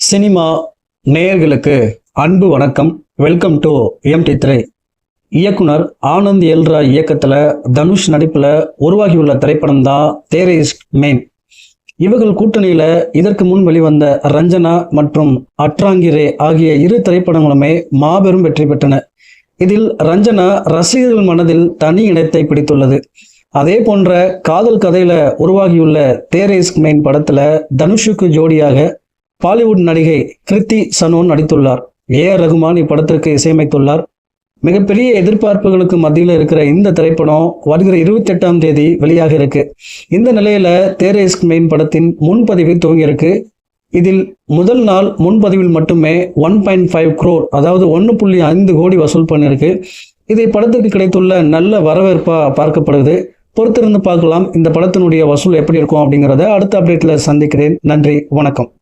Cinema நேயர்களுக்கு அன்பு வணக்கம். வெல்கம் டு எம்டி திரை இயக்குனர் ஆனந்த் எல்ரா இயக்கத்தில் தனுஷ் நடிப்பில் உருவாகியுள்ள திரைப்படம் தான் தேரேஸ் மெயின் இவர்கள் கூட்டணியில் இதற்கு முன் வெளிவந்த ரஞ்சனா மற்றும் அட்ராங்கிரே ஆகிய இரு திரைப்படங்களுமே மாபெரும் வெற்றி பெற்றன. இதில் ரஞ்சனா ரசிகர்கள் மனதில் தனி இடத்தை பிடித்துள்ளது. அதே போன்ற காதல் கதையில உருவாகியுள்ள தேரேஸ் மெயின் படத்துல தனுஷுக்கு ஜோடியாக பாலிவுட் நடிகை கிருத்தி சனோன் நடித்துள்ளார். ஏ. ஆர். ரகுமான் இப்படத்திற்கு இசையமைத்துள்ளார். மிகப்பெரிய எதிர்பார்ப்புகளுக்கு மத்தியில் இருக்கிற இந்த திரைப்படம் வருகிற இருபத்தி எட்டாம் தேதி வெளியாக இருக்கு. இந்த நிலையில தேரேஸ்க் மெயின் படத்தின் முன்பதிவு துவங்கியிருக்கு. இதில் முதல் நாள் முன்பதிவில் மட்டுமே ஒன் பாயிண்ட் ஃபைவ் க்ரோர் அதாவது ஒன்று புள்ளி ஐந்து கோடி வசூல் பண்ணியிருக்கு. இது படத்திற்கு கிடைத்துள்ள நல்ல வரவேற்பா பார்க்கப்படுது. பொறுத்திருந்து பார்க்கலாம் இந்த படத்தினுடைய வசூல் எப்படி இருக்கும் அப்படிங்கிறத அடுத்த அப்டேட்டில் சந்திக்கிறேன். நன்றி வணக்கம்.